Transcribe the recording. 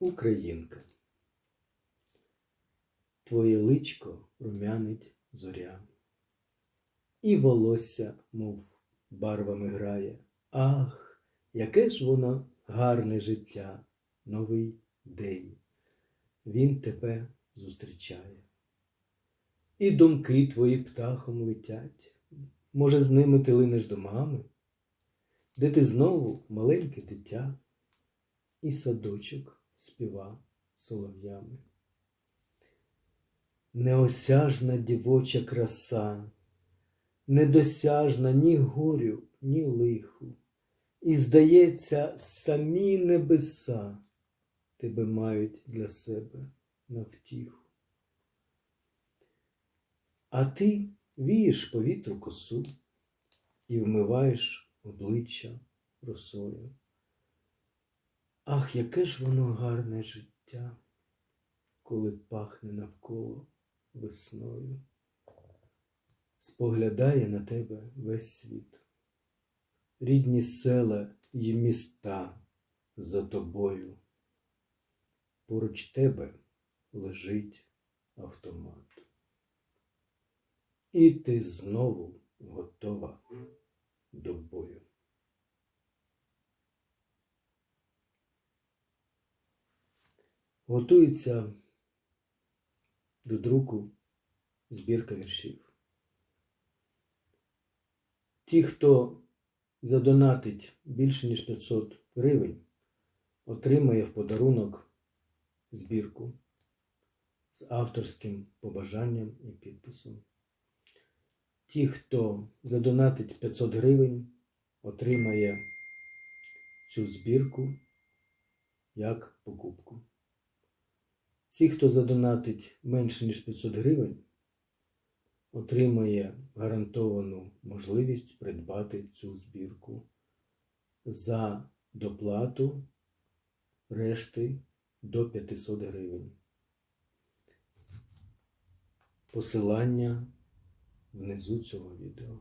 Українка. Твоє личко румянить зоря, і волосся, мов барвами грає. Ах, яке ж воно гарне життя, новий день. Він тебе зустрічає. І думки твої птахом летять. Може, з ними ти линеш до мами, де ти знову маленьке дитя, і садочок співа солов'ями. Неосяжна дівоча краса, недосяжна ні горю, ні лиху, і, здається, самі небеса тебе мають для себе на втіху. А ти вієш по вітру косу і вмиваєш обличчя росою. Ах, яке ж воно гарне життя, коли пахне навколо весною. Споглядає на тебе весь світ, рідні села й міста за тобою. Поруч тебе лежить автомат. І ти знову готова до бою. Готується до друку збірка віршів. Ті, хто задонатить більше ніж 500 гривень, отримає в подарунок збірку з авторським побажанням і підписом. Ті, хто задонатить 500 гривень, отримає цю збірку як покупку. Ті, хто задонатить менше, ніж 500 гривень, отримає гарантовану можливість придбати цю збірку за доплату решти до 500 гривень. Посилання внизу цього відео.